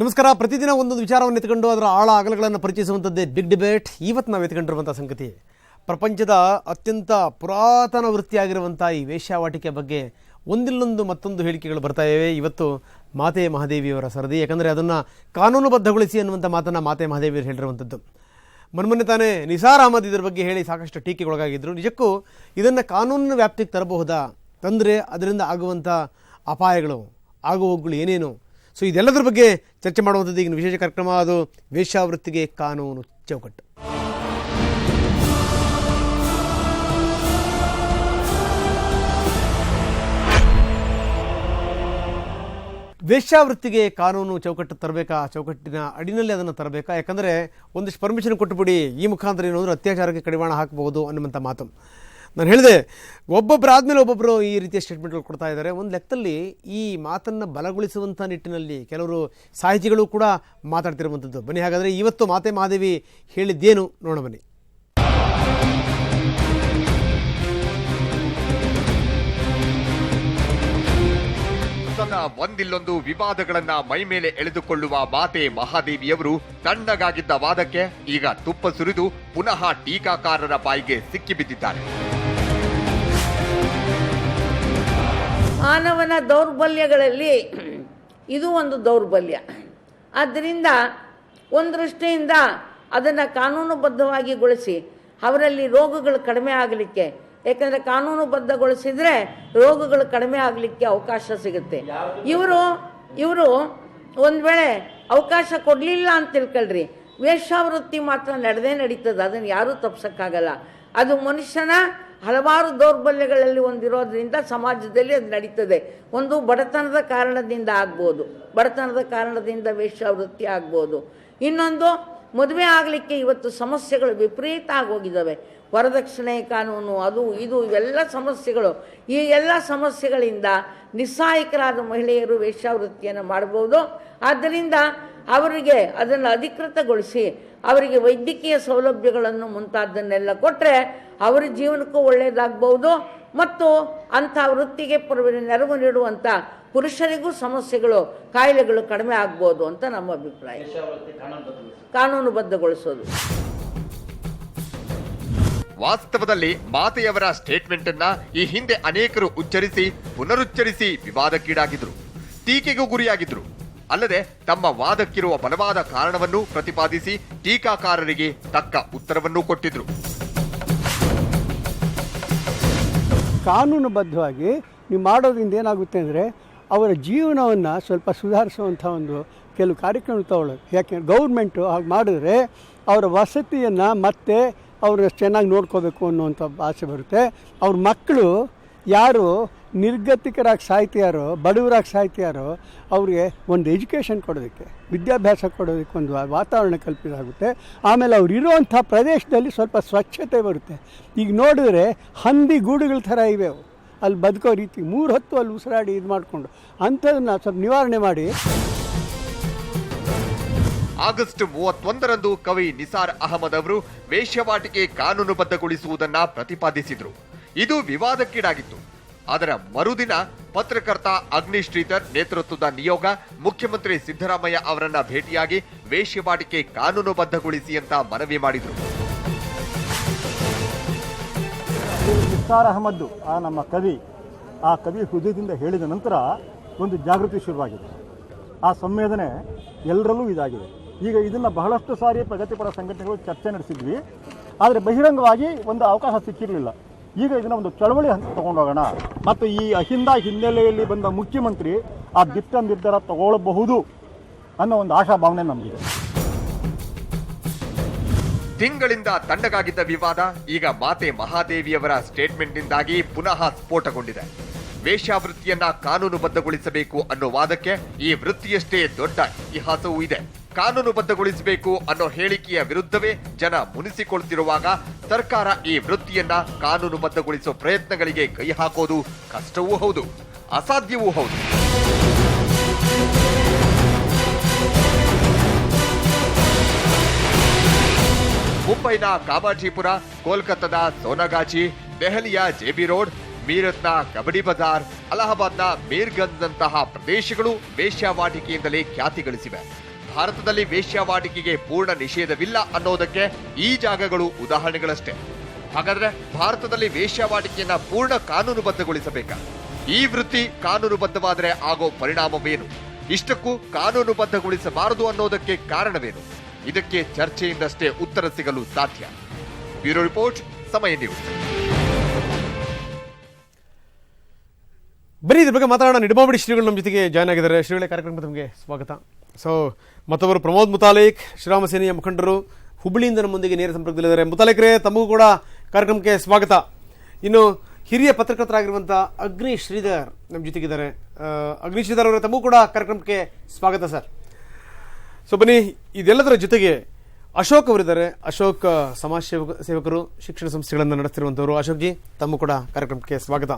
ನಮಸ್ಕಾರ. ಪ್ರತಿದಿನ ಒಂದೊಂದು ವಿಚಾರವನ್ನು ಎತ್ಕೊಂಡು ಅದರ ಆಳ ಅಗಲಗಳನ್ನು ಪರಿಚಯಿಸುವಂಥದ್ದೇ ಬಿಗ್ ಡಿಬೇಟ್ ಇವತ್ತು ನಾವು ಎತ್ಕೊಂಡಿರುವಂಥ ಸಂಗತಿ, ಪ್ರಪಂಚದ ಅತ್ಯಂತ ಪುರಾತನ ವೃತ್ತಿಯಾಗಿರುವಂಥ ಈ ವೇಶ್ಯಾವಾಟಿಕೆ ಬಗ್ಗೆ ಒಂದಿಲ್ಲೊಂದು ಮತ್ತೊಂದು ಹೇಳಿಕೆಗಳು ಬರ್ತಾ ಇವೆ. ಇವತ್ತು ಮಾತೆ ಮಹಾದೇವಿಯವರ ಸರದಿ, ಯಾಕಂದರೆ ಅದನ್ನು ಕಾನೂನುಬದ್ಧಗೊಳಿಸಿ ಅನ್ನುವಂಥ ಮಾತನ್ನು ಮಾತೆ ಮಹಾದೇವಿಯವರು ಹೇಳಿರುವಂಥದ್ದು. ಮೊನ್ಮೊನ್ನೆ ತಾನೇ ನಿಸಾರ್ ಅಹಮದ್ ಇದರ ಬಗ್ಗೆ ಹೇಳಿ ಸಾಕಷ್ಟು ಟೀಕೆಗೊಳಗಾಗಿದ್ದರು ನಿಜಕ್ಕೂ ಇದನ್ನು ಕಾನೂನಿನ ವ್ಯಾಪ್ತಿಗೆ ತರಬಹುದಾ? ತಂದರೆ ಅದರಿಂದ ಆಗುವಂಥ ಅಪಾಯಗಳು ಆಗುವಗಳು ಏನೇನು? ಸೊ ಇದೆಲ್ಲದರ ಬಗ್ಗೆ ಚರ್ಚೆ ಮಾಡುವಂಥದ್ದು ಈಗಿನ ವಿಶೇಷ ಕಾರ್ಯಕ್ರಮ. ಅದು ವೇಶ್ಯಾವೃತ್ತಿಗೆ ಕಾನೂನು ಚೌಕಟ್ಟು. ವೇಶ್ಯಾವೃತ್ತಿಗೆ ಕಾನೂನು ಚೌಕಟ್ಟು ತರಬೇಕಾ? ಚೌಕಟ್ಟಿನ ಅಡಿನಲ್ಲಿ ಅದನ್ನು ತರಬೇಕಾ? ಯಾಕಂದರೆ ಒಂದಿಷ್ಟು ಪರ್ಮಿಷನ್ ಕೊಟ್ಟುಬಿಡಿ ಈ ಮುಖಾಂತರ ಏನು ಅತ್ಯಾಚಾರಕ್ಕೆ ಕಡಿವಾಣ ಹಾಕಬಹುದು ಅನ್ನುವಂಥ ಮಾತು. ನಾನು ಹೇಳಿದೆ ಒಬ್ಬೊಬ್ಬರು ಆದಮೇಲೆ ಒಬ್ಬೊಬ್ಬರು ಈ ರೀತಿಯ ಸ್ಟೇಟ್ಮೆಂಟ್ಗಳು ಕೊಡ್ತಾ ಇದ್ದಾರೆ. ಒಂದು ಲೆಕ್ಕದಲ್ಲಿ ಈ ಮಾತನ್ನು ಬಲಗೊಳಿಸುವಂಥ ನಿಟ್ಟಿನಲ್ಲಿ ಕೆಲವರು ಸಾಹಿತಿಗಳು ಕೂಡ ಮಾತಾಡ್ತಿರುವಂಥದ್ದು ಬನ್ನಿ, ಹಾಗಾದರೆ ಇವತ್ತು ಮಾತೆ ಮಾದೇವಿ ಹೇಳಿದ್ದೇನು ನೋಡೋಣ ಬನ್ನಿ. ಒಂದಿಲ್ಲೊಂದು ವಿವಾದಗಳನ್ನ ಮೈ ಮೇಲೆ ಎಳೆದುಕೊಳ್ಳುವ ಮಾತೆ ಮಹಾದೇವಿಯವರು ತಣ್ಣಗಾಗಿದ್ದ ವಾದಕ್ಕೆ ಈಗ ತುಪ್ಪ ಸುರಿದು ಪುನಃ ಟೀಕಾಕಾರರ ಬಾಯಿಗೆ ಸಿಕ್ಕಿಬಿದ್ದಿದ್ದಾರೆ ಮಾನವನ ದೌರ್ಬಲ್ಯಗಳಲ್ಲಿ ಇದು ಒಂದು ದೌರ್ಬಲ್ಯ. ಆದ್ದರಿಂದ ಒಂದು ದೃಷ್ಟಿಯಿಂದ ಅದನ್ನು ಕಾನೂನುಬದ್ಧವಾಗಿ ಗೊಳಿಸಿ, ಅವರಲ್ಲಿ ರೋಗಗಳು ಕಡಿಮೆ ಆಗಲಿಕ್ಕೆ, ಯಾಕಂದರೆ ಕಾನೂನುಬದ್ಧಗೊಳಿಸಿದರೆ ರೋಗಗಳು ಕಡಿಮೆ ಆಗಲಿಕ್ಕೆ ಅವಕಾಶ ಸಿಗುತ್ತೆ. ಇವರು ಇವರು ಒಂದು ವೇಳೆ ಅವಕಾಶ ಕೊಡಲಿಲ್ಲ ಅಂತ ತಿಳ್ಕೊಳ್ರಿ ವೇಶ್ಯಾವೃತ್ತಿ ಮಾತ್ರ ನಡೆದೇ ನಡೀತದೆ, ಅದನ್ನು ಯಾರೂ ತಪ್ಸೋಕ್ಕಾಗಲ್ಲ. ಅದು ಮನುಷ್ಯನ ಹಲವಾರು ದೌರ್ಬಲ್ಯಗಳಲ್ಲಿ ಒಂದಿರೋದ್ರಿಂದ ಸಮಾಜದಲ್ಲಿ ಅದು ನಡೀತದೆ. ಒಂದು ಬಡತನದ ಕಾರಣದಿಂದ ಆಗ್ಬೋದು. ಬಡತನದ ಕಾರಣದಿಂದ ವೇಶ್ಯಾವೃತ್ತಿ ಆಗ್ಬೋದು. ಇನ್ನೊಂದು, ಮದುವೆ ಆಗಲಿಕ್ಕೆ ಇವತ್ತು ಸಮಸ್ಯೆಗಳು ವಿಪರೀತ ಆಗೋಗಿದ್ದಾವೆ ವರದಕ್ಷಿಣೆ, ಕಾನೂನು, ಅದು, ಇದು, ಇವೆಲ್ಲ ಸಮಸ್ಯೆಗಳು. ಈ ಎಲ್ಲ ಸಮಸ್ಯೆಗಳಿಂದ ನಿಸ್ಸಹಾಯಕರಾದ ಮಹಿಳೆಯರು ವೇಶ್ಯಾವೃತ್ತಿಯನ್ನು ಮಾಡ್ಬೋದು. ಆದ್ದರಿಂದ ಅವರಿಗೆ ಅದನ್ನು ಅಧಿಕೃತಗೊಳಿಸಿ ಅವರಿಗೆ ವೈದ್ಯಕೀಯ ಸೌಲಭ್ಯಗಳನ್ನು ಮುಂತಾದನ್ನೆಲ್ಲ ಕೊಟ್ಟರೆ ಅವರ ಜೀವನಕ್ಕೂ ಒಳ್ಳೆಯದಾಗ್ಬೋದು ಮತ್ತು ಅಂಥ ವೃತ್ತಿಗೆ ನೆರವು ನೀಡುವಂಥ ಪುರುಷರಿಗೂ ಸಮಸ್ಯೆಗಳು ಕಾಯಿಲೆಗಳು ಕಡಿಮೆ ಆಗ್ಬೋದು ಅಂತ ನಮ್ಮ ಅಭಿಪ್ರಾಯ. ಕಾನೂನುಬದ್ಧಗೊಳಿಸೋದು. ವಾಸ್ತವದಲ್ಲಿ ಮಾತೆಯವರ ಸ್ಟೇಟ್ಮೆಂಟ್ ಅನ್ನ ಈ ಹಿಂದೆ ಅನೇಕರು ಉಚ್ಚರಿಸಿ ಪುನರುಚ್ಚರಿಸಿ ವಿವಾದಕ್ಕೀಡಾಗಿದ್ರು. ಟೀಕೆಗೂ ಗುರಿಯಾಗಿದ್ರು. ಅಲ್ಲದೆ ತಮ್ಮ ವಾದಕ್ಕಿರುವ ಬಲವಾದ ಕಾರಣವನ್ನು ಪ್ರತಿಪಾದಿಸಿ ಟೀಕಾಕಾರರಿಗೆ ತಕ್ಕ ಉತ್ತರವನ್ನು ಕೊಟ್ಟಿದ್ರು. ಕಾನೂನುಬದ್ಧವಾಗಿ ನೀವು ಮಾಡೋದ್ರಿಂದ ಏನಾಗುತ್ತೆ ಅಂದರೆ ಅವರ ಜೀವನವನ್ನು ಸ್ವಲ್ಪ ಸುಧಾರಿಸುವಂಥ ಒಂದು ಕೆಲವು ಕಾರ್ಯಕ್ರಮ ತಗೊಳ್ಳೋದು. ಯಾಕೆಂದರೆ ಗೌರ್ಮೆಂಟು ಹಾಗೆ ಮಾಡಿದ್ರೆ ಅವರ ವಸತಿಯನ್ನು ಮತ್ತೆ ಅವ್ರನ್ನ ಚೆನ್ನಾಗಿ ನೋಡ್ಕೋಬೇಕು ಅನ್ನುವಂಥ ಆಸೆ ಬರುತ್ತೆ. ಅವ್ರ ಮಕ್ಕಳು ಯಾರು ನಿರ್ಗತಿಕರಾಗಿ ಸಾಯ್ತೀಯಾರೋ ಬಡವರಾಗಿ ಸಾಯ್ತೀಯಾರೋ ಅವ್ರಿಗೆ ಒಂದು ಎಜುಕೇಷನ್ ಕೊಡೋದಕ್ಕೆ, ವಿದ್ಯಾಭ್ಯಾಸ ಕೊಡೋದಕ್ಕೆ ಒಂದು ವಾತಾವರಣ ಕಲ್ಪಿಸಾಗುತ್ತೆ ಆಮೇಲೆ ಅವ್ರು ಇರುವಂಥ ಪ್ರದೇಶದಲ್ಲಿ ಸ್ವಲ್ಪ ಸ್ವಚ್ಛತೆ ಬರುತ್ತೆ. ಈಗ ನೋಡಿದ್ರೆ ಹಂದಿ ಗೂಡುಗಳ ಥರ ಇವೆ ಅಲ್ಲಿ ಬದುಕೋ ರೀತಿ ಮೂರು ಹೊತ್ತು ಅಲ್ಲಿ ಉಸಿರಾಡಿ ಇದು ಮಾಡಿಕೊಂಡು ಅಂಥದನ್ನು ಸ್ವಲ್ಪ ನಿವಾರಣೆ ಮಾಡಿ. ಆಗಸ್ಟ್ ಮೂವತ್ತೊಂದರಂದು ಕವಿ ನಿಸಾರ್ ಅಹಮದ್ ಅವರು ವೇಶ್ಯವಾಟಿಕೆ ಕಾನೂನುಬದ್ಧಗೊಳಿಸುವುದನ್ನು ಪ್ರತಿಪಾದಿಸಿದರು. ಇದು ವಿವಾದಕ್ಕೀಡಾಗಿತ್ತು. ಅದರ ಮರುದಿನ ಪತ್ರಕರ್ತ ಅಗ್ನಿ ಶ್ರೀಧರ್ ನೇತೃತ್ವದ ನಿಯೋಗ ಮುಖ್ಯಮಂತ್ರಿ ಸಿದ್ದರಾಮಯ್ಯ ಅವರನ್ನ ಭೇಟಿಯಾಗಿ ವೇಶ್ಯವಾಟಿಕೆ ಕಾನೂನುಬದ್ಧಗೊಳಿಸಿ ಅಂತ ಮನವಿ ಮಾಡಿದರು. ಮುಖ್ತಾರ್ ಅಹಮದ್, ಆ ನಮ್ಮ ಕವಿ, ಆ ಕವಿ ಹೃದಯದಿಂದ ಹೇಳಿದ ನಂತರ ಒಂದು ಜಾಗೃತಿ ಶುರುವಾಗಿದೆ. ಆ ಸಂವೇದನೆ ಎಲ್ಲರಲ್ಲೂ ಇದಾಗಿದೆ. ಈಗ ಇದನ್ನು ಬಹಳಷ್ಟು ಸಾರಿ ಪ್ರಗತಿಪರ ಸಂಘಟನೆಗಳು ಚರ್ಚೆ ನಡೆಸಿದ್ವಿ. ಆದರೆ ಬಹಿರಂಗವಾಗಿ ಒಂದು ಅವಕಾಶ ಸಿಕ್ಕಿರಲಿಲ್ಲ. ಈಗ ಇದನ್ನ ಒಂದು ಚಳವಳಿ ಹಂತ ತಗೊಂಡೋಗೋಣ. ಮತ್ತು ಈ ಅಹಿಂದ ಹಿನ್ನೆಲೆಯಲ್ಲಿ ಬಂದ ಮುಖ್ಯಮಂತ್ರಿ ಆ ದಿಟ್ಟ ನಿರ್ಧಾರ ತಗೊಳ್ಳಬಹುದು ಅನ್ನೋ ಒಂದು ಆಶಾಭಾವನೆ ನಮಗಿದೆ. ತಿಂಗಳಿಂದ ತಂಡಗಾಗಿದ್ದ ವಿವಾದ ಈಗ ಮಾತೆ ಮಹಾದೇವಿಯವರ ಸ್ಟೇಟ್ಮೆಂಟ್ನಿಂದಾಗಿ ಪುನಃ ಸ್ಫೋಟಗೊಂಡಿದೆ. ವೇಶ್ಯಾವೃತ್ತಿಯನ್ನ ಕಾನೂನುಬದ್ಧಗೊಳಿಸಬೇಕು ಅನ್ನೋ ವಾದಕ್ಕೆ ಈ ವೃತ್ತಿಯಷ್ಟೇ ದೊಡ್ಡ ಇತಿಹಾಸವೂ ಇದೆ. ಕಾನೂನುಬದ್ಧಗೊಳಿಸಬೇಕು ಅನ್ನೋ ಹೇಳಿಕೆಯ ವಿರುದ್ಧವೇ ಜನ ಮುನಿಸಿಕೊಳ್ತಿರುವಾಗ ಸರ್ಕಾರ ಈ ವೃತ್ತಿಯನ್ನ ಕಾನೂನುಬದ್ಧಗೊಳಿಸೋ ಪ್ರಯತ್ನಗಳಿಗೆ ಕೈ ಹಾಕೋದು ಕಷ್ಟವೂ ಹೌದು, ಅಸಾಧ್ಯವೂ ಹೌದು. ಮುಂಬೈನ ಕಾಮಾಜಿಪುರ, ಕೋಲ್ಕತ್ತಾದ ಸೋನಗಾಚಿ ದೆಹಲಿಯ ಜೆಬಿ ರೋಡ್, ಮೀರತ್ನ ಕಬಡ್ಡಿ ಬಜಾರ್, ಅಲಹಾಬಾದ್ನ ಮೀರ್ಗಂಜ್ನಂತಹ ಪ್ರದೇಶಗಳು ವೇಶ್ಯಾವಾಟಿಕೆಯಿಂದಲೇ ಖ್ಯಾತಿ ಗಳಿಸಿವೆ. ಭಾರತದಲ್ಲಿ ವೇಶ್ಯಾವಾಟಿಕೆಗೆ ಪೂರ್ಣ ನಿಷೇಧವಿಲ್ಲ ಅನ್ನೋದಕ್ಕೆ ಈ ಜಾಗಗಳು ಉದಾಹರಣೆಗಳಷ್ಟೇ. ಹಾಗಾದ್ರೆ ಭಾರತದಲ್ಲಿ ವೇಶ್ಯಾವಾಟಿಕೆಯನ್ನ ಪೂರ್ಣ ಕಾನೂನುಬದ್ಧಗೊಳಿಸಬೇಕಾ? ಈ ವೃತ್ತಿ ಕಾನೂನುಬದ್ಧವಾದರೆ ಆಗೋ ಪರಿಣಾಮವೇನು? ಇಷ್ಟಕ್ಕೂ ಕಾನೂನುಬದ್ಧಗೊಳಿಸಬಾರದು ಅನ್ನೋದಕ್ಕೆ ಕಾರಣವೇನು? ಇದಕ್ಕೆ ಚರ್ಚೆಯಿಂದಷ್ಟೇ ಉತ್ತರ ಸಿಗಲು ಸಾಧ್ಯ. ಬ್ಯೂರೋ ರಿಪೋರ್ಟ್, ಸಮಯ ನ್ಯೂಸ್ ಬರೀ ಇದ್ರ ಬಗ್ಗೆ ಮಾತಾಡೋಣ. ನಿಡಮಾಬಡಿ ಶ್ರೀಗಳು ನಮ್ಮ ಜೊತೆಗೆ ಜಾಯ್ನ್ ಆಗಿದ್ದಾರೆ. ಶ್ರೀಗಳೇ ಕಾರ್ಯಕ್ರಮಕ್ಕೆ ತಮಗೆ ಸ್ವಾಗತ. ಸೊ ಮತ್ತೊಬ್ಬರು ಪ್ರಮೋದ್ ಮುತಾಲಿಕ್, ಶ್ರೀರಾಮ ಸೇನೆಯ ಮುಖಂಡರು ಹುಬ್ಬಳ್ಳಿಯಿಂದ ನಮ್ಮೊಂದಿಗೆ ನೇರ ಸಂಪರ್ಕದಲ್ಲಿದ್ದಾರೆ. ಮುತಾಲಿಕ್ರೆ, ತಮಗೂ ಕೂಡ ಕಾರ್ಯಕ್ರಮಕ್ಕೆ ಸ್ವಾಗತ. ಇನ್ನು ಹಿರಿಯ ಪತ್ರಕರ್ತರಾಗಿರುವಂಥ ಅಗ್ನಿ ಶ್ರೀಧರ್ ನಮ್ಮ ಜೊತೆಗಿದ್ದಾರೆ. ಅಗ್ನಿ ಶ್ರೀಧರ್ ಅವರ, ತಮಗೂ ಕೂಡ ಕಾರ್ಯಕ್ರಮಕ್ಕೆ ಸ್ವಾಗತ, ಸರ್. ಸೊ ಬನ್ನಿ, ಇದೆಲ್ಲದರ ಜೊತೆಗೆ ಅಶೋಕ್ ಅವರಿದ್ದಾರೆ. ಅಶೋಕ್ ಸಮಾಜ ಸೇವಕ, ಸೇವಕರು, ಶಿಕ್ಷಣ ಸಂಸ್ಥೆಗಳನ್ನು ನಡೆಸ್ತಿರುವಂಥವ್ರು ಅಶೋಕ್ ಜಿ, ತಮ್ಮ ಕೂಡ ಕಾರ್ಯಕ್ರಮಕ್ಕೆ ಸ್ವಾಗತ.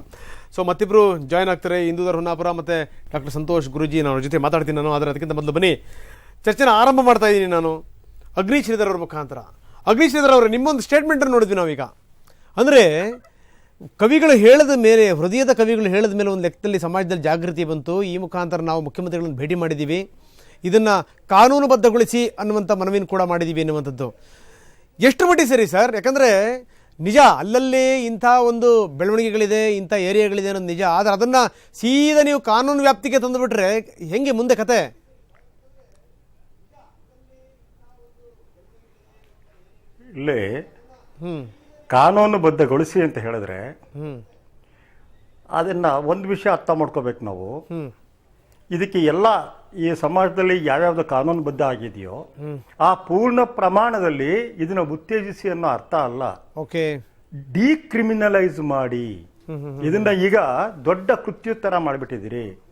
ಸೊ ಮತ್ತಿಬ್ಬರು ಜಾಯ್ನ್ ಆಗ್ತಾರೆ. ಹಿಂದೂಧರ್ ಹೊನ್ನಾಪುರ ಮತ್ತು ಡಾಕ್ಟರ್ ಸಂತೋಷ್ ಗುರುಜಿ ನಾನು ಜೊತೆ ಮಾತಾಡ್ತೀನಿ ನಾನು. ಆದರೆ ಅದಕ್ಕಿಂತ ಮೊದಲು ಬನ್ನಿ. ಚರ್ಚೆನ ಆರಂಭ ಮಾಡ್ತಾ ಇದ್ದೀನಿ ನಾನು. ಅಗ್ನಿ ಶ್ರೀಧರ್ ಅವ್ರ ಮುಖಾಂತರ. ಅಗ್ನಿ ಶ್ರೀಧರ್ ಅವರು, ನಿಮ್ಮೊಂದು ಸ್ಟೇಟ್ಮೆಂಟನ್ನು ನೋಡಿದ್ವಿ ನಾವೀಗ. ಅಂದರೆ, ಕವಿಗಳು ಹೇಳದ ಮೇಲೆ, ಹೃದಯದ ಕವಿಗಳು ಹೇಳದ ಮೇಲೆ ಒಂದು ಲೆಕ್ಕದಲ್ಲಿ ಸಮಾಜದಲ್ಲಿ ಜಾಗೃತಿ ಬಂತು. ಈ ಮುಖಾಂತರ ನಾವು ಮುಖ್ಯಮಂತ್ರಿಗಳನ್ನು ಭೇಟಿ ಮಾಡಿದ್ದೀವಿ ಇದನ್ನು ಕಾನೂನುಬದ್ಧಗೊಳಿಸಿ ಅನ್ನುವಂಥ ಮನವಿನ ಕೂಡ ಮಾಡಿದ್ದೀವಿ ಎನ್ನುವಂಥದ್ದು. ಎಷ್ಟು ಮಟ್ಟಿಗೆ ಸರಿ ಸರ್? ಯಾಕಂದರೆ ನಿಜ ಅಲ್ಲಲ್ಲಿ ಇಂಥ ಒಂದು ಬೆಳವಣಿಗೆಗಳಿದೆ ಇಂಥ ಏರಿಯಾಗಳಿದೆ ಅನ್ನೋದು ನಿಜ. ಆದರೆ ಅದನ್ನು ಸೀದಾ ನೀವು ಕಾನೂನು ವ್ಯಾಪ್ತಿಗೆ ತಂದುಬಿಟ್ರೆ ಹೆಂಗೆ ಮುಂದೆ ಕತೆ? ಇಲ್ಲಿ ಕಾನೂನುಬದ್ಧಗೊಳಿಸಿ ಅಂತ ಹೇಳಿದ್ರೆ ಅದನ್ನ ಒಂದು ವಿಷಯ ಅರ್ಥ ಮಾಡ್ಕೋಬೇಕು ನಾವು. ಇದಕ್ಕೆ ಎಲ್ಲ ಈ ಸಮಾಜದಲ್ಲಿ ಯಾವ್ಯಾವ್ದು ಕಾನೂನುಬದ್ಧ ಆಗಿದೆಯೋ ಆ ಪೂರ್ಣ ಪ್ರಮಾಣದಲ್ಲಿ ಇದನ್ನ ಉತ್ತೇಜಿಸಿ ಅನ್ನೋ ಅರ್ಥ ಅಲ್ಲ. ಓಕೆ. ಡಿಕ್ರಿಮಿನಲೈಸ್ ಮಾಡಿ. ಇದನ್ನ ಈಗ ದೊಡ್ಡ ಕೃತ್ಯುತ್ತರ ಮಾಡಿಬಿಟ್ಟಿದ್ದೀರಿ.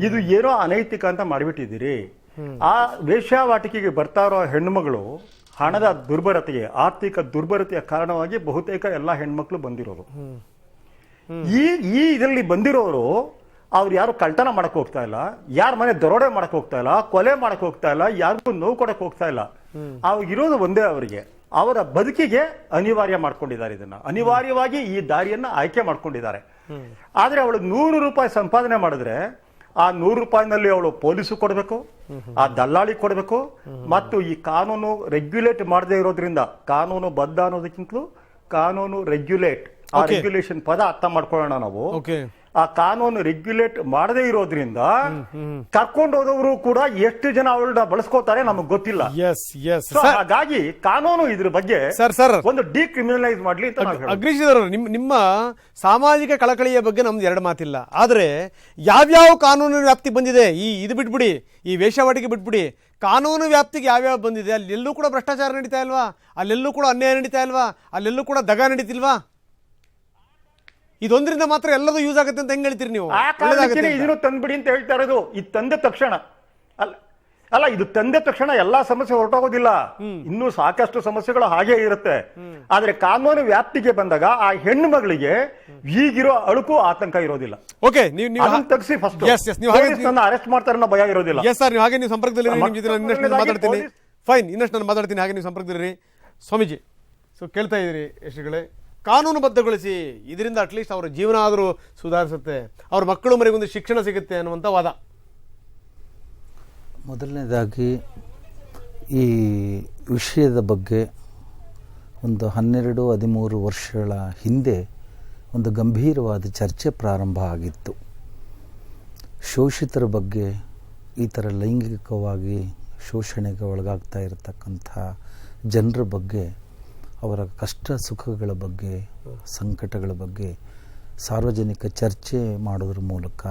ಇದು ಏನೋ ಅನೈತಿಕ ಅಂತ ಮಾಡಿಬಿಟ್ಟಿದ್ದೀರಿ. ಆ ವೇಶ್ಯಾವಾಟಿಕೆಗೆ ಬರ್ತಾ ಇರೋ ಹೆಣ್ಮಗಳು ಹಣದ ದುರ್ಬಲತೆಗೆ ಆರ್ಥಿಕ ದುರ್ಬಲತೆಯ ಕಾರಣವಾಗಿ ಬಹುತೇಕ ಎಲ್ಲ ಹೆಣ್ಮಕ್ಳು ಬಂದಿರೋರು. ಈ ಈ ಇದರಲ್ಲಿ ಬಂದಿರೋರು ಅವ್ರು ಯಾರು ಕಳ್ತನ ಮಾಡಕ್ ಹೋಗ್ತಾ ಇಲ್ಲ ಯಾರ ಮನೆ ದರೋಡೆ ಮಾಡಕ್ ಹೋಗ್ತಾ ಇಲ್ಲ ಕೊಲೆ ಮಾಡಕ್ ಹೋಗ್ತಾ ಇಲ್ಲ ಯಾರಿಗೂ ನೋವು ಕೊಡಕ್ ಹೋಗ್ತಾ ಇಲ್ಲ. ಅವ್ರಿಗೆ ಇರೋದು ಒಂದೇ ಅವರಿಗೆ. ಅವರ ಬದುಕಿಗೆ ಅನಿವಾರ್ಯ ಮಾಡ್ಕೊಂಡಿದ್ದಾರೆ ಇದನ್ನ. ಅನಿವಾರ್ಯವಾಗಿ ಈ ದಾರಿಯನ್ನ ಆಯ್ಕೆ ಮಾಡ್ಕೊಂಡಿದ್ದಾರೆ. ಆದ್ರೆ ಅವಳು ನೂರು ರೂಪಾಯಿ ಸಂಪಾದನೆ ಮಾಡಿದ್ರೆ ಆ ನೂರು ರೂಪಾಯಿನಲ್ಲಿ ಅವಳು ಪೊಲೀಸು ಕೊಡಬೇಕು ಆ ದಲ್ಲಾಳಿ ಕೊಡಬೇಕು ಮತ್ತು ಈ ಕಾನೂನು ರೆಗ್ಯುಲೇಟ್ ಮಾಡದೇ ಇರೋದ್ರಿಂದ ಕಾನೂನು ಬದ್ಧ ಅನ್ನೋದಕ್ಕಿಂತಲೂ ಕಾನೂನು ರೆಗ್ಯುಲೇಟ್ ಆ ರೆಗ್ಯುಲೇಷನ್ ಪದ ಅರ್ಥ ಮಾಡ್ಕೊಳ್ಳೋಣ ನಾವು. ಆ ಕಾನೂನು ರೆಗ್ಯುಲೇಟ್ ಮಾಡದೇ ಇರೋದ್ರಿಂದ ಕರ್ಕೊಂಡು ಹೋದವರು ಕೂಡ ಎಷ್ಟು ಜನ ಅವಳನ್ನ ಬಳಸ್ಕೋತಾರೆ ನಮಗ್ ಗೊತ್ತಿಲ್ಲ. ಎಸ್ ಎಸ್ ಹಾಗಾಗಿ ಕಾನೂನು ಇದ್ರ ಬಗ್ಗೆ ಸರ್ ಸರ್ ಒಂದು ಡಿಕ್ರಿಮಿನಲೈಸ್ ಮಾಡ್ಲಿ. ಅಗ್ನಿಶಿಧರ್ ನಿಮ್ಮ ನಿಮ್ಮ ಸಾಮಾಜಿಕ ಕಳಕಳಿಯ ಬಗ್ಗೆ ನಮ್ದು ಎರಡು ಮಾತಿಲ್ಲ. ಆದ್ರೆ ಯಾವ್ಯಾವ ಕಾನೂನು ವ್ಯಾಪ್ತಿ ಬಂದಿದೆ? ಈ ಇದು ಬಿಟ್ಬಿಡಿ ಈ ವೇಷವಾಟಿಕೆ ಬಿಟ್ಬಿಡಿ. ಕಾನೂನು ವ್ಯಾಪ್ತಿಗೆ ಯಾವ್ಯಾವ ಬಂದಿದೆ? ಅಲ್ಲೆಲ್ಲೂ ಕೂಡ ಭ್ರಷ್ಟಾಚಾರ ನಡೀತಾ ಇಲ್ವಾ? ಅಲ್ಲೆಲ್ಲೂ ಕೂಡ ಅನ್ಯಾಯ ನಡೀತಾ ಇಲ್ವಾ? ಅಲ್ಲೆಲ್ಲೂ ಕೂಡ ದಗ ನಡೀತಿಲ್ವಾ? ಇದೊಂದರಿಂದ ಮಾತ್ರ ಎಲ್ಲದೂ ಯೂಸ್ ಆಗುತ್ತೆ ಅಂತ ಹೆಂಗ್ ಹೇಳ್ತೀರಿ ನೀವು? ಆ ಕಾರಣಕ್ಕೆ. ಇದನ್ನು ತಂದ್ಬಿಡಿ ಅಂತ ಹೇಳ್ತಾ ಇರೋದು. ಇದು ತಂದ ತಕ್ಷಣ. ಅಲ್ಲ ಅಲ್ಲ ಇದು ತಂದ ತಕ್ಷಣ ಎಲ್ಲಾ ಸಮಸ್ಯೆ ಹೊರಟೋಗೋದಿಲ್ಲ. ಇನ್ನೂ ಸಾಕಷ್ಟು ಸಮಸ್ಯೆಗಳು ಹಾಗೆ ಇರುತ್ತೆ. ಆದ್ರೆ ಕಾನೂನು ವ್ಯಾಪ್ತಿಗೆ ಬಂದಾಗ ಆ ಹೆಣ್ಣು ಮಗಳಿಗೆ ಈಗಿರೋ ಅಳುಕು ಆತಂಕ ಇರೋದಿಲ್ಲ. ಓಕೆ ನೀವು ನೀವು ಅದನ್ನ ತಗ್ಸಿ ಫಸ್ಟ್ ನೀವು ಹಾಗೆ ಅರೆಸ್ಟ್ ಮಾಡ್ತಾರೆ ಅನ್ನೋ ಭಯ ಇರೋದಿಲ್ಲ. ಎಸ್ ಸರ್ ನೀವು ಹಾಗೆ ನೀವು ಸಂಪರ್ಕದಲ್ಲಿ ಇರಿ, ನಿಮ್ಮ ಜೊತೆ ನಾನು ಇನ್ನಷ್ಟು ನಾನು ಮಾತಾಡ್ತೀನಿ. ಫೈನ್ ಇನ್ನಷ್ಟು ನಾನು ಮಾತಾಡ್ತೀನಿ ಹಾಗೆ ನೀವು ಸಂಪರ್ಕದಲ್ಲಿ ಸ್ವಾಮೀಜಿ ಸೊ ಕೇಳ್ತಾ ಇದ್ದೀರಿ ಶ್ರೀಗಳೇ ಕಾನೂನುಬದ್ಧಗೊಳಿಸಿ ಇದರಿಂದ ಅಟ್ಲೀಸ್ಟ್ ಅವರ ಜೀವನ ಆದರೂ ಸುಧಾರಿಸುತ್ತೆ. ಅವ್ರ ಮಕ್ಕಳು ಮರಿಗೊಂದು ಶಿಕ್ಷಣ ಸಿಗುತ್ತೆ ಅನ್ನುವಂಥ ವಾದ. ಮೊದಲನೇದಾಗಿ ಈ ವಿಷಯದ ಬಗ್ಗೆ ಒಂದು ಹನ್ನೆರಡು, ಹದಿಮೂರು ವರ್ಷಗಳ ಹಿಂದೆ ಒಂದು ಗಂಭೀರವಾದ ಚರ್ಚೆ ಪ್ರಾರಂಭ ಆಗಿತ್ತು. ಶೋಷಿತರ ಬಗ್ಗೆ ಈ ಥರ ಲೈಂಗಿಕವಾಗಿ ಶೋಷಣೆಗೆ ಒಳಗಾಗ್ತಾ ಇರತಕ್ಕಂಥ ಜನರ ಬಗ್ಗೆ ಅವರ ಕಷ್ಟ ಸುಖಗಳ ಬಗ್ಗೆ ಸಂಕಟಗಳ ಬಗ್ಗೆ ಸಾರ್ವಜನಿಕ ಚರ್ಚೆ ಮಾಡೋದ್ರ ಮೂಲಕ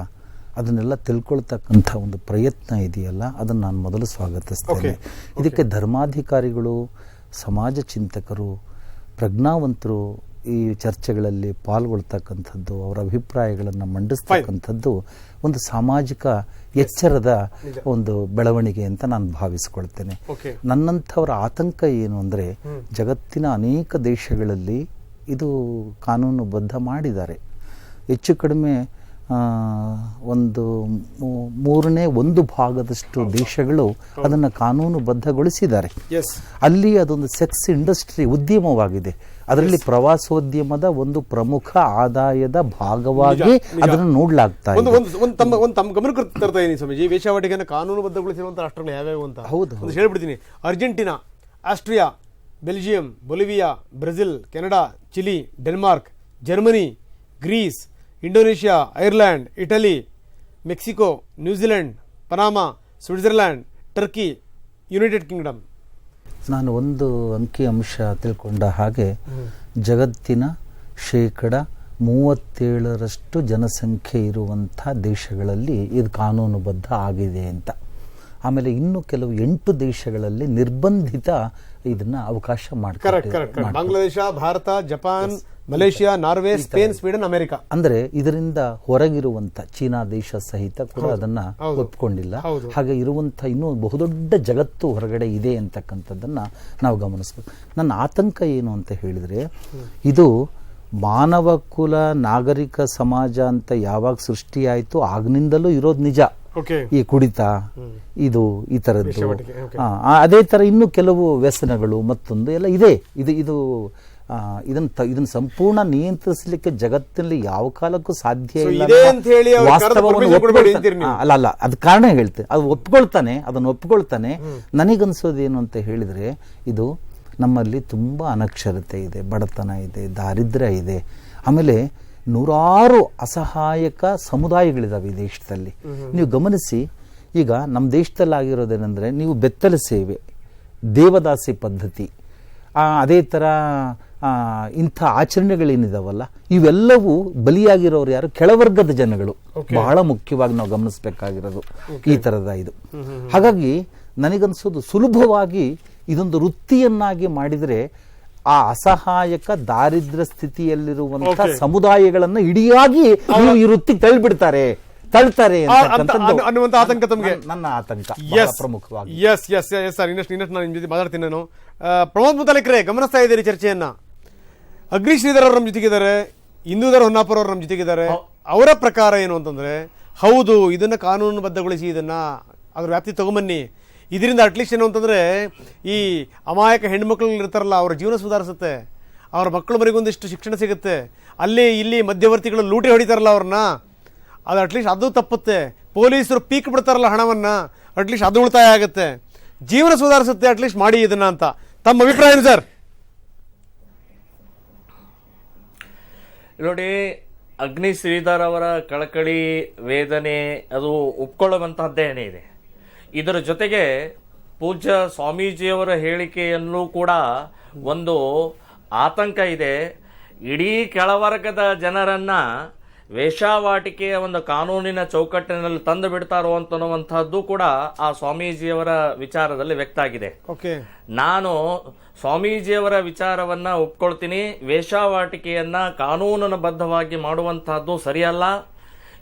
ಅದನ್ನೆಲ್ಲ ತಿಳ್ಕೊಳ್ತಕ್ಕಂಥ ಒಂದು ಪ್ರಯತ್ನ ಇದೆಯಲ್ಲ ಅದನ್ನು ನಾನು ಮೊದಲು ಸ್ವಾಗತಿಸ್ತೇನೆ. ಇದಕ್ಕೆ ಧರ್ಮಾಧಿಕಾರಿಗಳು ಸಮಾಜ ಚಿಂತಕರು ಪ್ರಜ್ಞಾವಂತರು ಈ ಚರ್ಚೆಗಳಲ್ಲಿ ಪಾಲ್ಗೊಳ್ತಕ್ಕಂಥದ್ದು ಅವರ ಅಭಿಪ್ರಾಯಗಳನ್ನು ಮಂಡಿಸ್ತಕ್ಕಂಥದ್ದು ಒಂದು ಸಾಮಾಜಿಕ ಎಚ್ಚರದ ಒಂದು ಬೆಳವಣಿಗೆ ಅಂತ ನಾನು ಭಾವಿಸ್ಕೊಳ್ತೇನೆ. ನನ್ನಂಥವರ ಆತಂಕ ಏನು ಅಂದರೆ ಜಗತ್ತಿನ ಅನೇಕ ದೇಶಗಳಲ್ಲಿ ಇದು ಕಾನೂನುಬದ್ಧ ಮಾಡಿದ್ದಾರೆ. ಹೆಚ್ಚು ಕಡಿಮೆ ಒಂದು ಮೂರನೇ ಒಂದು ಭಾಗದಷ್ಟು ದೇಶಗಳು ಅದನ್ನು ಕಾನೂನುಬದ್ಧಗೊಳಿಸಿದ್ದಾರೆ ಎಸ್ ಅಲ್ಲಿ ಅದೊಂದು ಸೆಕ್ಸ್ ಇಂಡಸ್ಟ್ರಿ ಉದ್ಯಮವಾಗಿದೆ. ಅದರಲ್ಲಿ ಪ್ರವಾಸೋದ್ಯಮದ ಒಂದು ಪ್ರಮುಖ ಆದಾಯದ ಭಾಗವಾಗಿ ಅದನ್ನು ನೋಡ್ಲಾಗ್ತಾ ಒಂದು ಇದೆ. ಸ್ವಾಮೀಜಿ. ವೇಶ್ಯಾವಾಟಿಕೆಯನ್ನು ಕಾನೂನುಬದ್ಧಗೊಳಿಸಿರುವಂಥ ರಾಷ್ಟ್ರಗಳು ಯಾವ್ಯಾವು ಅಂತ? ಹೌದು, ಹೇಳ್ಬಿಡ್ತೀನಿ. Argentina Austria Belgium Bolivia Brazil Canada Chile Denmark Germany Greece Indonesia Ireland Italy Mexico New Zealand Panama Switzerland Turkey United Kingdom. ನಾನು ಒಂದು ಅಂಕಿ ಅಂಶ ತಿಳ್ಕೊಂಡ ಹಾಗೆ ಜಗತ್ತಿನ ಶೇಕಡ ಮೂವತ್ತೇಳರಷ್ಟು ಜನಸಂಖ್ಯೆ ಇರುವಂಥ ದೇಶಗಳಲ್ಲಿ ಇದು ಕಾನೂನುಬದ್ಧ ಆಗಿದೆ ಅಂತ. ಆಮೇಲೆ ಇನ್ನು ಕೆಲವು ಎಂಟು ದೇಶಗಳಲ್ಲಿ ನಿರ್ಬಂಧಿತ ಇದನ್ನ ಅವಕಾಶ ಮಾಡ್ತಾರೆ Bangladesh Bharat Japan Malaysia Norway Spain Sweden America. ಅಂದ್ರೆ ಇದರಿಂದ ಹೊರಗಿರುವಂತ ಚೀನಾ ದೇಶ ಸಹಿತ ಕೂಡ ಅದನ್ನ ಒಪ್ಪಿಕೊಂಡಿಲ್ಲ ಒಪ್ಕೊಂಡಿಲ್ಲ. ಹಾಗೆ ಇರುವಂತ ಇನ್ನೂ ಬಹುದೊಡ್ಡ ಜಗತ್ತು ಹೊರಗಡೆ ಇದೆ ಅಂತಕ್ಕಂಥದ್ದನ್ನ ನಾವು ಗಮನಿಸಬೇಕು. ನನ್ನ ಆತಂಕ ಏನು ಅಂತ ಹೇಳಿದ್ರೆ ಇದು ಮಾನವ ಕುಲ ನಾಗರಿಕ ಸಮಾಜ ಅಂತ ಯಾವಾಗ ಸೃಷ್ಟಿಯಾಯಿತು ಆಗ್ನಿಂದಲೂ ಇರೋದು ನಿಜ. ಈ ಕುಡಿತ ಇದು ಈ ತರದ್ದು. ಅದೇ ತರ ಇನ್ನು ಕೆಲವು ವ್ಯಸನಗಳು ಮತ್ತೊಂದು ಎಲ್ಲ ಇದೆ. ಇದು ಇದು ಇದನ್ನ ಇದನ್ನ ಸಂಪೂರ್ಣ ನಿಯಂತ್ರಿಸಲಿಕ್ಕೆ ಜಗತ್ತಿನಲ್ಲಿ ಯಾವ ಕಾಲಕ್ಕೂ ಸಾಧ್ಯ ಇಲ್ಲ ಅಲ್ಲ ಅಲ್ಲ ಅದ ಕಾರಣ ಹೇಳ್ತೆ. ಅದು ಒಪ್ಕೊಳ್ತಾನೆ ಅದನ್ನು ಒಪ್ಕೊಳ್ತಾನೆ. ನನಗನ್ಸೋದೇನು ಅಂತ ಹೇಳಿದ್ರೆ ಇದು ನಮ್ಮಲ್ಲಿ ತುಂಬಾ ಅನಕ್ಷರತೆ ಇದೆ ಬಡತನ ಇದೆ ದಾರಿದ್ರ್ಯ ಇದೆ. ಆಮೇಲೆ ನೂರಾರು ಅಸಹಾಯಕ ಸಮುದಾಯಗಳಿದಾವೆ ಈ ದೇಶದಲ್ಲಿ. ನೀವು ಗಮನಿಸಿ ಈಗ ನಮ್ಮ ದೇಶದಲ್ಲಿ ಆಗಿರೋದೇನೆಂದ್ರೆ ನೀವು ಬೆತ್ತಲ ಸೇವೆ ದೇವದಾಸಿ ಪದ್ಧತಿ. ಅದೇ ಥರ ಆ, ಇಂಥ ಆಚರಣೆಗಳೇನಿದಾವಲ್ಲ ಇವೆಲ್ಲವೂ ಬಲಿಯಾಗಿರೋರು ಯಾರು? ಕೆಳವರ್ಗದ ಜನಗಳು. ಬಹಳ ಮುಖ್ಯವಾಗಿ ನಾವು ಗಮನಿಸಬೇಕಾಗಿರೋದು ಈ ಥರದ ಇದು. ಹಾಗಾಗಿ ನನಗನ್ಸೋದು ಸುಲಭವಾಗಿ ಇದೊಂದು ವೃತ್ತಿಯನ್ನಾಗಿ ಮಾಡಿದರೆ ಆ ಅಸಹಾಯಕ ದಾರಿದ್ರ್ಯ ಸ್ಥಿತಿಯಲ್ಲಿರುವಂತಹ. ಸಮುದಾಯಗಳನ್ನ ಇಡಿಯಾಗಿ ಈ ವೃತ್ತಿ ತಳ್ಳಿಬಿಡ್ತಾರೆ. ತಳ್ತಾರೆ ಅನ್ನುವಂತ ಆತಂಕ ತಮಗೆ? ನನ್ನ- ಆತಂಕ ಪ್ರಮುಖವಾಗಿ. ಎಸ್ ಎಸ್ ಎಸ್ ಸರ್ ಇನ್ನಷ್ಟು ಇನ್ನಷ್ಟು ನಾನು ನಿಮ್ಮ ಜೊತೆ ಮಾತಾಡ್ತೀನಿ ನಾನು. ಪ್ರಮೋದ್ ಮುತಾಲಿಕ್ರೆ ಗಮನಿಸ್ತಾ ಇದ್ದೀರಿ ಚರ್ಚೆಯನ್ನ? ಅಗ್ನಿ ಶ್ರೀಧರ್ ಅವರು ನಮ್ಮ ಜೊತೆಗಿದ್ದಾರೆ. ಹಿಂದೂಧರ್ ಹೊನ್ನಾಪುರ ಅವರು ನಮ್ಮ ಜೊತೆಗಿದ್ದಾರೆ. ಅವರ ಪ್ರಕಾರ ಏನು ಅಂತಂದ್ರೆ ಹೌದು ಇದನ್ನ ಕಾನೂನುಬದ್ಧಗೊಳಿಸಿ ಇದನ್ನ ಅದ್ರ ವ್ಯಾಪ್ತಿ ತಗೊಂಬನ್ನಿ. ಇದರಿಂದ ಅಟ್ಲೀಸ್ಟ್ ಏನು ಅಂತಂದ್ರೆ ಈ ಅಮಾಯಕ ಹೆಣ್ಮಕ್ಳು ಇರ್ತಾರಲ್ಲ ಅವ್ರ ಜೀವನ ಸುಧಾರಿಸುತ್ತೆ. ಅವ್ರ ಮಕ್ಕಳು ಮರಿಗೊಂದಿಷ್ಟು ಶಿಕ್ಷಣ ಸಿಗುತ್ತೆ. ಅಲ್ಲಿ ಇಲ್ಲಿ ಮಧ್ಯವರ್ತಿಗಳು ಲೂಟಿ ಹೊಡಿತಾರಲ್ಲ ಅವ್ರನ್ನ. ಅದು ಅಟ್ಲೀಸ್ಟ್ ಅದು ತಪ್ಪುತ್ತೆ. ಪೊಲೀಸರು ಪೀಕ್ ಬಿಡ್ತಾರಲ್ಲ ಹಣವನ್ನು ಅಟ್ಲೀಸ್ಟ್ ಅದು ಉಳಿತಾಯ ಆಗುತ್ತೆ. ಜೀವನ ಸುಧಾರಿಸುತ್ತೆ ಅಟ್ಲೀಸ್ಟ್ ಮಾಡಿ ಇದನ್ನ ಅಂತ. ತಮ್ಮ ಅಭಿಪ್ರಾಯ ಏನು ಸರ್ ನೋಡಿ, ಅಗ್ನಿ ಶ್ರೀಧರ್ ಅವರ ಕಳಕಳಿ ವೇದನೆ, ಅದು ಒಪ್ಕೊಳ್ಳುವಂತಹದ್ದೇನೇ ಇದೆ. ಇದರ ಜೊತೆಗೆ ಪೂಜ್ಯ ಸ್ವಾಮೀಜಿಯವರ ಹೇಳಿಕೆಯನ್ನು ಕೂಡ ಒಂದು ಆತಂಕ ಇದೆ. ಇಡೀ ಕೆಳವರ್ಗದ ಜನರನ್ನ ವೇಷಾವಾಟಿಕೆಯ ಒಂದು ಕಾನೂನಿನ ಚೌಕಟ್ಟಿನಲ್ಲಿ ತಂದು ಬಿಡ್ತಾರೋ ಅಂತನ್ನುವಂತಹದ್ದು ಕೂಡ ಆ ಸ್ವಾಮೀಜಿಯವರ ವಿಚಾರದಲ್ಲಿ ವ್ಯಕ್ತ ಆಗಿದೆ. ನಾನು ಸ್ವಾಮೀಜಿಯವರ ವಿಚಾರವನ್ನ ಒಪ್ಕೊಳ್ತೀನಿ ವೇಷಾವಾಟಿಕೆಯನ್ನ ಕಾನೂನಿನಬದ್ಧವಾಗಿ ಮಾಡುವಂತಹದ್ದು ಸರಿಯಲ್ಲ.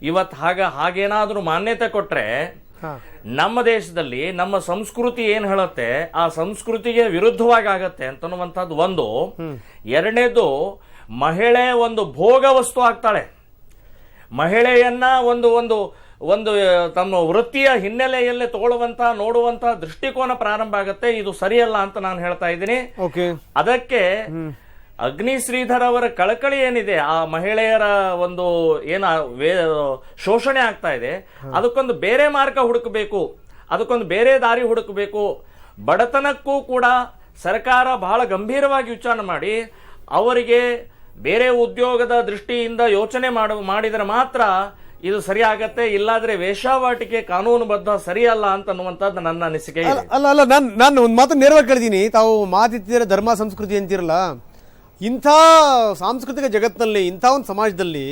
ಇವತ್ತು ಹಾಗ ಹಾಗೇನಾದ್ರೂ ಮಾನ್ಯತೆ ಕೊಟ್ರೆ ನಮ್ಮ ದೇಶದಲ್ಲಿ ನಮ್ಮ ಸಂಸ್ಕೃತಿ ಏನ್ ಹೇಳುತ್ತೆ ಆ ಸಂಸ್ಕೃತಿಗೆ ವಿರುದ್ಧವಾಗಿ ಆಗತ್ತೆ ಅಂತನ್ನುವಂಥದ್ದು ಒಂದು. ಎರಡನೇದು ಮಹಿಳೆ ಒಂದು ಭೋಗ ವಸ್ತು ಆಗ್ತಾಳೆ. ಮಹಿಳೆಯನ್ನ ಒಂದು ಒಂದು ಒಂದು ತಮ್ಮ ವೃತ್ತಿಯ ಹಿನ್ನೆಲೆಯಲ್ಲಿ ತಗೊಳ್ಳುವಂತ ನೋಡುವಂತ ದೃಷ್ಟಿಕೋನ ಪ್ರಾರಂಭ ಆಗುತ್ತೆ. ಇದು ಸರಿಯಲ್ಲ ಅಂತ ನಾನು ಹೇಳ್ತಾ ಇದ್ದೀನಿ. ಓಕೆ. ಅದಕ್ಕೆ ಅಗ್ನಿ ಶ್ರೀಧರ್ ಅವರ ಕಳಕಳಿ ಏನಿದೆ ಆ ಮಹಿಳೆಯರ ಒಂದು ಏನ ಶೋಷಣೆ ಆಗ್ತಾ ಇದೆ. ಅದಕ್ಕೊಂದು ಬೇರೆ ಮಾರ್ಗ ಹುಡುಕಬೇಕು. ಅದಕ್ಕೊಂದು ಬೇರೆ ದಾರಿ ಹುಡುಕಬೇಕು. ಬಡತನಕ್ಕೂ ಕೂಡ ಸರ್ಕಾರ ಬಹಳ ಗಂಭೀರವಾಗಿ ವಿಚಾರಣೆ ಮಾಡಿ ಅವರಿಗೆ ಬೇರೆ ಉದ್ಯೋಗದ ದೃಷ್ಟಿಯಿಂದ ಯೋಚನೆ ಮಾಡ ಮಾಡಿದರೆ ಮಾತ್ರ ಇದು ಸರಿಯಾಗತ್ತೆ ಆಗತ್ತೆ ಇಲ್ಲಾದ್ರೆ ವೇಷಾವಾಟಿಕೆ ಕಾನೂನುಬದ್ಧ ಸರಿಯಲ್ಲ ಅಂತನ್ನುವಂಥದ್ದು ನನ್ನ ಅನಿಸಿಕೆ ಇದೆ. ಅಲ್ಲ ಅಲ್ಲ ನಾನು ನಾನು ಒಂದು ಮಾತು ನೇರವಾಗಿ ಕೇಳಿದ್ದೀನಿ ತಾವು ಮಾತಿದ್ದೀರ ಧರ್ಮ ಸಂಸ್ಕೃತಿ ಅಂತಿರಲ್ಲ ಇಂಥ ಸಾಂಸ್ಕೃತಿಕ ಜಗತ್ತಿನಲ್ಲಿ ಇಂಥ ಒಂದು ಸಮಾಜದಲ್ಲಿ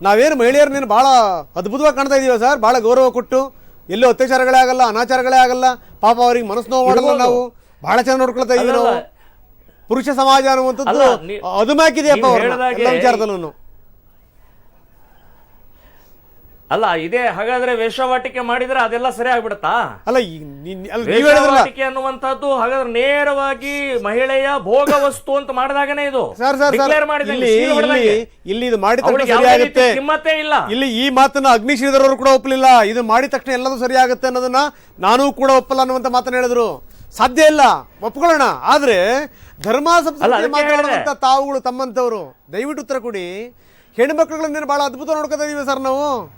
ನಾವೇನು ಮಹಿಳೆಯರನ್ನೇನು ಭಾಳ ಅದ್ಭುತವಾಗಿ ಕಾಣ್ತಾ ಇದೀವ ಸರ್? ಭಾಳ ಗೌರವ ಕೊಟ್ಟು ಎಲ್ಲೂ ಅತ್ಯಾಚಾರಗಳೇ ಆಗಲ್ಲ ಅನಾಚಾರಗಳೇ ಆಗಲ್ಲ ಪಾಪ ಅವ್ರಿಗೆ ಮನಸ್ಸು ನೋವು ಮಾಡಲ್ಲ ನಾವು. ಭಾಳ ಚೆನ್ನಾಗಿ ನೋಡ್ಕೊಳ್ತಾ ಇದೀವಿ ನಾವು. ಪುರುಷ ಸಮಾಜ ಅನ್ನುವಂಥದ್ದು ಅದುಮಾಕಿದೆಯಪ್ಪ ವಿಚಾರದಲ್ಲೂ ಅಲ್ಲ ಇದೇ ಹಾಗಾದ್ರೆ ವೇಷವಾಟಿಕೆ ಮಾಡಿದ್ರೆ ಅದೆಲ್ಲ ಸರಿ ಆಗ್ಬಿಡತ್ತಾ? ಅಲ್ಲ ವೇಷವಾಟಿಕೆ ಅನ್ನುವಂಥದ್ದು ಹಾಗಾದ್ರೆ ನೇರವಾಗಿ ಮಹಿಳೆಯ ಭೋಗ ವಸ್ತು ಅಂತ ಮಾಡಿದಾಗನೇ ಇದು. ಸರ್ ಸರ್ ಸರ್ ಇಲ್ಲಿ ಇದು ಸರಿಯಾಗುತ್ತೆ. ರೀತಿ ಇಲ್ಲ. ಇಲ್ಲಿ ಈ ಮಾತನ್ನ ಅಗ್ನಿಶ್ರೀಧರವರು ಕೂಡ ಒಪ್ಪಲಿಲ್ಲ. ಇದು ಮಾಡಿದ ತಕ್ಷಣ ಎಲ್ಲದೂ ಸರಿಯಾಗುತ್ತೆ ಅನ್ನೋದನ್ನ ನಾನೂ ಕೂಡ ಒಪ್ಪಲ್ಲ ಅನ್ನುವಂತ ಮಾತನ್ನ ಹೇಳಿದ್ರು. ಸಾಧ್ಯ ಇಲ್ಲ. ಒಪ್ಕೊಳ್ಳೋಣ. ಆದ್ರೆ ಧರ್ಮ ಸಂಸ್ಥೆ ಸಂಸ್ಕೃತಿ ಮಾತಾಡುವಂತ ತಾವುಗಳು ತಮ್ಮಂತವರು ದಯವಿಟ್ಟು ಉತ್ತರ ಕೊಡಿ. ಹೆಣ್ಮಕ್ಳುಗಳನ್ನ ಬಹಳ ಅದ್ಭುತ ನೋಡ್ಕೊತಾ ಇದೀವಿ ಸರ್ ನಾವು?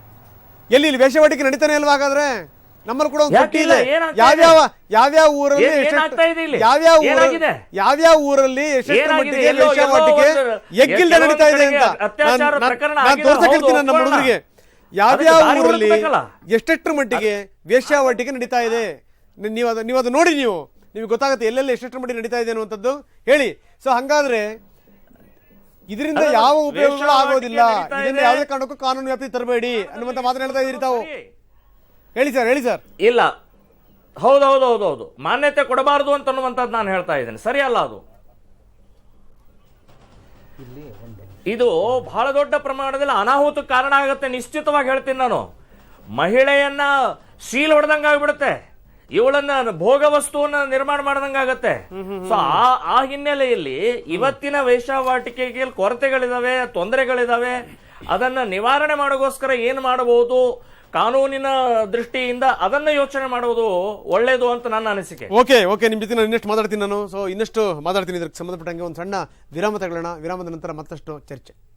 ಎಲ್ಲಿ ಇಲ್ಲಿ ವೇಷವಾಟಿಕೆ ನಡೀತಾನೆ ಅಲ್ವಾ ಹಾಗಾದ್ರೆ? ನಮ್ಮಲ್ಲಿ ಕೂಡ ಒಂದು ಪಟ್ಟಿ? ಇದೆ. ಯಾವ್ಯಾವ ಯಾವ್ಯಾವ ಊರಲ್ಲಿ? ಯಾವ್ಯಾವ ಊರಲ್ಲಿ? ಯಾವ್ಯಾವ ಊರಲ್ಲಿ ಎಷ್ಟೆಷ್ಟು ಮಟ್ಟಿಗೆ ವೇಷವಾಟಿಕೆ ಎಗ್ಗಿಲ್ದೆ ನಡೀತಾ ಇದೆ ಅಂತ. ನಾನ್- ನಾನ್- ಪ್ರಕರಣ ಆಗಿದೆ, ತೋರ್ಸಕ್ ಹೌದು, ಹೇಳ್ತೀನಿ ನಮ್ಮ. ಹುಡುಗರಿಗೆ. ಯಾವ್ಯಾವ ಊರಲ್ಲಿ ಎಷ್ಟೆಷ್ಟು ಎಷ್ಟೆಷ್ಟರ ಮಟ್ಟಿಗೆ ವೇಶ್ಯಾವಾಟಿಕೆ ನಡೀತಾ ಇದೆ? ನೀವು ಅದು ನೀವು ಅದು ನೋಡಿ ನೀವು. ನಿಮಗೆ ಗೊತ್ತಾಗುತ್ತೆ ಎಲ್ಲೆಲ್ಲಿ ಎಷ್ಟೆಷ್ಟು ಮಟ್ಟಿಗೆ ನಡೀತಾ ಇದೆ ಅನ್ನುವಂಥದ್ದು. ಹೇಳಿ. ಸೊ ಹಂಗಾದ್ರೆ ಇದರಿಂದ ಯಾವ ಉಪಯೋಗಗಳು ಆಗೋದಿಲ್ಲ. ಇದನ್ನ ಯಾವುದೇ ಕಾರಣಕ್ಕೂ ಕಾನೂನು ವ್ಯಾಪ್ತಿ ತರಬೇಡಿ ಅನ್ನುವಂತ ಮಾತನ್ನ ಹೇಳ್ತಾ ಇದ್ರಿ ತಾವು ಹೇಳಿ ಸರ್ ಹೇಳಿ ಸರ್. ಇಲ್ಲ. ಹೌದೌದೌದೌದು. ಹೌದು ಹೌದು ಹೌದು ಮಾನ್ಯತೆ ಕೊಡಬಾರದು ಅಂತ ಅನ್ನುವಂಥದ್ದು ನಾನು ಹೇಳ್ತಾ ಇದ್ದೇನೆ. ಸರಿಯಲ್ಲ ಅದು. ಇದು ಬಹಳ ದೊಡ್ಡ ಪ್ರಮಾಣದಲ್ಲಿ ಅನಾಹುತಕ್ಕೆ ಕಾರಣ ಆಗುತ್ತೆ. ನಿಶ್ಚಿತವಾಗಿ ಹೇಳ್ತೀನಿ ನಾನು. ಮಹಿಳೆಯನ್ನ ಸೀಲ್ ಹೊಡೆದಂಗೆ ಆಗ್ಬಿಡುತ್ತೆ ಇವಳನ್ನ ಭೋಗ ವಸ್ತುವನ್ನ ನಿರ್ಮಾಣ ಮಾಡ್ದಂಗಾಗತ್ತೆ. ಸೊ ಆ ಆ ಹಿನ್ನೆಲೆಯಲ್ಲಿ ಇವತ್ತಿನ ವೇಶ್ಯಾವಾಟಿಕೆಗೆ ಕೊರತೆಗಳಿದಾವೆ ತೊಂದರೆಗಳಿದಾವೆ. ಅದನ್ನ ನಿವಾರಣೆ ಮಾಡೋಗೋಸ್ಕರ ಏನು ಮಾಡಬಹುದು? ಕಾನೂನಿನ ದೃಷ್ಟಿಯಿಂದ ಅದನ್ನ ಯೋಚನೆ ಮಾಡುವುದು ಒಳ್ಳೇದು ಅಂತ ನನ್ನ ಅನಿಸಿಕೆ. ಓಕೆ ಓಕೆ ನಿಮ್ಮ ಜೊತೆ ನಾನು ಇನ್ನಷ್ಟು ಮಾತಾಡ್ತೀನಿ ನಾನು? ಸೊ ಇನ್ನಷ್ಟು ಮಾತಾಡ್ತೀನಿ. ಇದಕ್ಕೆ ಸಂಬಂಧಪಟ್ಟಂಗೆ ಒಂದು ಸಣ್ಣ ವಿರಾಮ ತಗೊಳ್ಳೋಣ. ವಿರಾಮದ ನಂತರ ಮತ್ತಷ್ಟು ಚರ್ಚೆ.